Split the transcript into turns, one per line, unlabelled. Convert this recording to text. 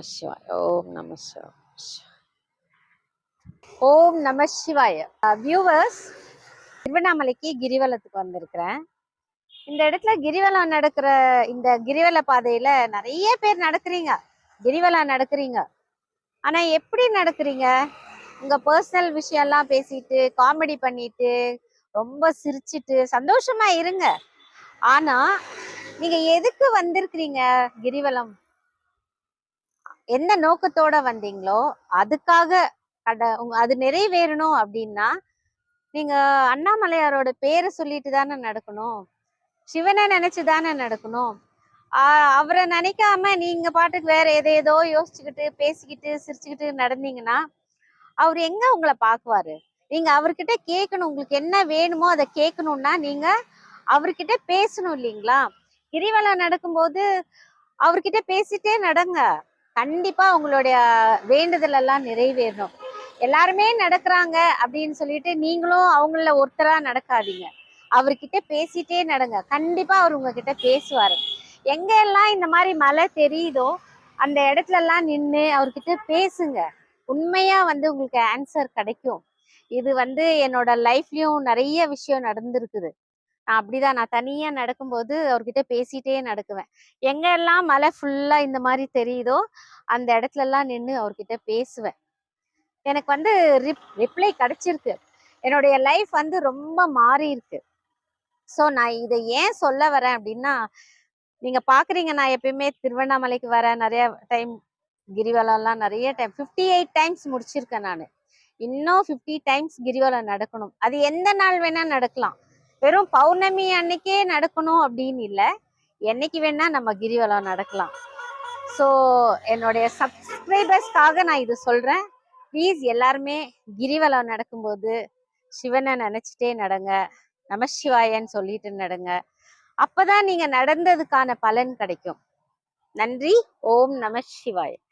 சிவாய். ஓம் நம சிவாய். ஓம் நம சிவாய். வியூவர்ஸ் uh, திருவண்ணாமலைக்கு கிரிவலத்துக்கு வந்திருக்கிறேன். இந்த இடத்துல கிரிவலம் நடக்கிற இந்த கிரிவல பாதையில நிறைய பேர் நடக்கிறீங்க. கிரிவலம் நடக்கிறீங்க. ஆனா எப்படி நடக்கிறீங்க? உங்க பர்சனல் விஷயம்லாம் பேசிட்டு காமெடி பண்ணிட்டு ரொம்ப சிரிச்சிட்டு சந்தோஷமா இருங்க. ஆனா நீங்க எதுக்கு வந்திருக்கிறீங்க கிரிவலம்? எந்த நோக்கத்தோட வந்தீங்களோ அதுக்காக கட அது நிறைவேறணும் அப்படின்னா நீங்க அண்ணாமலையாரோட பேரை சொல்லிட்டு தானே நடக்கணும். சிவனை நினைச்சு தானே நடக்கணும். அவரை நினைக்காம நீங்க பாட்டுக்கு வேற எதேதோ யோசிச்சுக்கிட்டு பேசிக்கிட்டு சிரிச்சுக்கிட்டு நடந்தீங்கன்னா அவர் எங்க உங்களை பாக்குவாரு நீங்க அவர்கிட்ட கேட்கணும் உங்களுக்கு என்ன வேணுமோ அதை கேட்கணும்னா நீங்க அவர்கிட்ட பேசணும் இல்லைங்களா? கிரிவலம் நடக்கும்போது அவர்கிட்ட பேசிட்டே நடங்க. கண்டிப்பா உங்களுடைய வேண்டுதல் எல்லாம் நிறைவேறணும். எல்லாருமே நடக்கிறாங்க அப்படின்னு சொல்லிட்டு நீங்களும் அவங்கள ஒருத்தரா நடக்காதீங்க. அவர்கிட்ட பேசிட்டே நடங்க. கண்டிப்பா அவர் உங்ககிட்ட பேசுவாரு. எங்க எல்லாம் இந்த மாதிரி மழை தெரியுதோ அந்த இடத்துல எல்லாம் நின்று அவர்கிட்ட பேசுங்க. உண்மையா வந்து உங்களுக்கு ஆன்சர் கிடைக்கும். இது வந்து என்னோட லைஃப்லயும் நிறைய விஷயம் நடந்திருக்குது. நான் அப்படிதான். நான் தனியா நடக்கும்போது அவர்கிட்ட பேசிட்டே நடக்குவேன். எங்க எல்லாம் மலை ஃபுல்லா இந்த மாதிரி தெரியுதோ அந்த இடத்துல எல்லாம் நின்று அவர்கிட்ட பேசுவேன். எனக்கு வந்து ரிப் ரிப்ளை கிடைச்சிருக்கு. என்னுடைய லைஃப் வந்து ரொம்ப மாறி இருக்கு. ஸோ நான் இதை ஏன் சொல்ல வரேன் அப்படின்னா நீங்க பாக்குறீங்க நான் எப்பயுமே திருவண்ணாமலைக்கு வரேன் நிறைய டைம் கிரிவலம்லாம் நிறைய டைம் ஃபிஃப்டி எயிட் டைம்ஸ் முடிச்சிருக்கேன் நான். இன்னும் ஃபிஃப்டி டைம்ஸ் கிரிவலம் நடக்கணும். அது எந்த நாள் வேணா நடக்கலாம். வெறும் பௌர்ணமி அன்னைக்கே நடக்கணும் அப்படின்னு இல்லை. என்னைக்கு வேணா நம்ம கிரிவலம் நடக்கலாம். ஸோ என்னுடைய சப்ஸ்கிரைபர்ஸ்க்காக நான் இது சொல்கிறேன் ப்ளீஸ் எல்லாருமே கிரிவலம் நடக்கும்போது சிவனை நினச்சிட்டே நடங்க. நமசிவாயன்னு சொல்லிட்டு நடங்க. அப்போதான் நீங்கள் நடந்ததுக்கான பலன் கிடைக்கும். நன்றி. ஓம் நம சிவாயன்